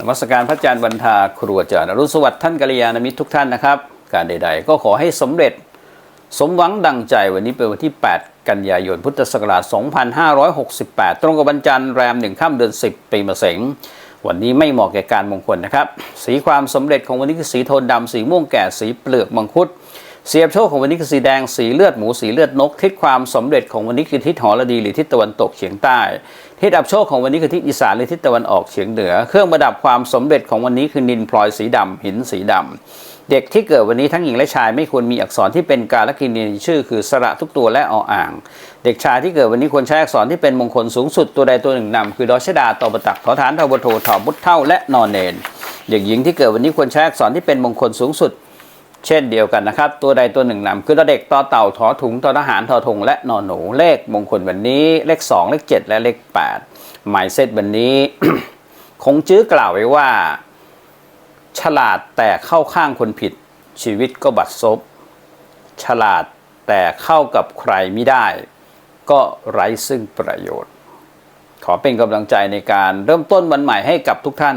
นมัสการพระอาจารย์บรรทาครูอาจารย์อรุณสวัสดิ์ท่านกัลยาณมิตรทุกท่านนะครับ การใด ๆ ก็ขอให้สำเร็จ สมหวังดังใจวันนี้เป็นวันที่ 8 กันยายนพุทธศักราช 2568 ตรงกับวันจันทร์แรมหนึ่งค่ำเดือน 10 ปีมะเสงวันนี้ไม่เหมาะแก่การมงคลนะครับ สีความสำเร็จของวันนี้คือสีโทนดำสีม่วงแก่สีเปลือกมังคุด เสียบโชคของวันนี้คือสีแดงสีเลือดหมูสีเลือดนก ทิศความสำเร็จของวันนี้คือทิศหอระดีหรือทิศตะวันตกเฉียงใต้ ทิศอับโชคของวันนี้คือทิศอีสานหรือทิศตะวันออกเฉียงเหนือ เครื่องประดับความสำเร็จของวันนี้คือนินพลอยสีดำหินสีดำเด็กที่เกิดวันนี้ทั้งหญิงและชายไม่ควรมีอักษรที่เป็นการละกินีชื่อคือสระทุกตัวและออ่าง เด็กชายที่เกิดวันนี้ควรใช้อักษรที่เป็นมงคลสูงสุดตัวใดตัวหนึ่งนำคือดอชดาตอประตักทอฐานทบโทถอบุตเท่าและนอนเนน เด็กหญิงที่เกิดวันนี้ควรใช้อักษรที่เป็นมงคลสูงสุด เช่นเดียวกันนะครับ ตัวใดตัวหนึ่งนำคือตัวเด็กต่อเต่าถอถุงต่อทหารทอทงและนอนหนูเลขมงคลวันนี้ เลข 2 เลข 7 และเลข 8 หมายเซตวันนี้ คงจื้อกล่าวไว้ว่า ฉลาดแต่เข้าข้างคนผิด ชีวิตก็บัดซบ ฉลาดแต่เข้ากับใครไม่ได้ ก็ไร้ซึ่งประโยชน์ ขอเป็นกำลังใจในการเริ่มต้นวันใหม่ให้กับทุกท่าน